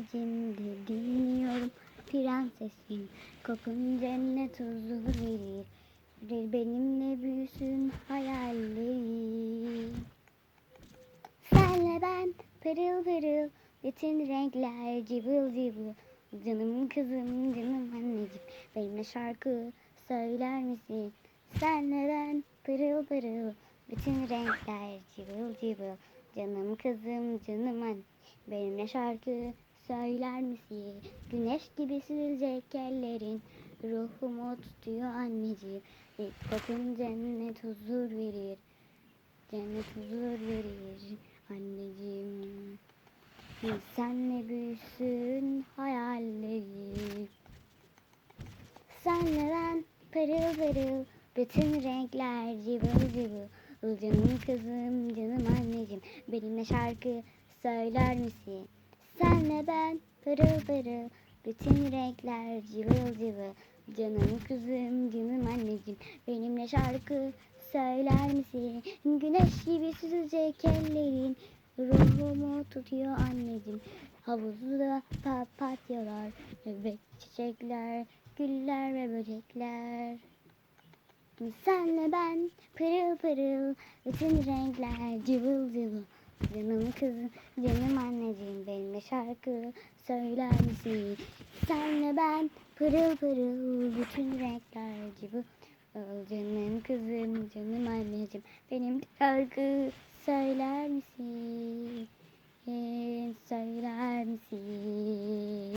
anneciğim dinliyorum prensesim. Kokun cennet huzur verir benimle büyüsün hayalleri Senle ben pırıl pırıl bütün renkler cıvıl cıvıl. Canım kızım canım anneciğim benimle şarkı söyler misin? Senle ben pırıl pırıl bütün renkler cıvıl cıvıl. Canım kızım canım anne benimle şarkı söyler misin? Güneş gibi süzecek ruhumu tutuyor anneciğim. İlk kokun cennet huzur verir. Cennet huzur verir anneciğim. Senle büyüsün hayalleri Senle ben pırıl pırıl Bütün renkler cıvıl cıvıl. Canım kızım canım anneciğim. Benimle şarkı söyler misin? Senle ben pırıl pırıl Bütün renkler cıvıl cıvıl. Canım kızım canım anneciğim Benimle şarkı söyler misin? Güneş gibi süzecek ellerin Ruhumu tutuyor anneciğim. Havuzda papatyalar Bebek çiçekler Güller ve böcekler. Senle ben pırıl pırıl Bütün renkler cıvıl cıvıl Canım kızım, canım anneciğim Benimle şarkı söyler misin? Senle ben pırıl pırıl Bütün renkler cıvıl Canım kızım, canım anneciğim Benim şarkı söyler misin? Söyler misin?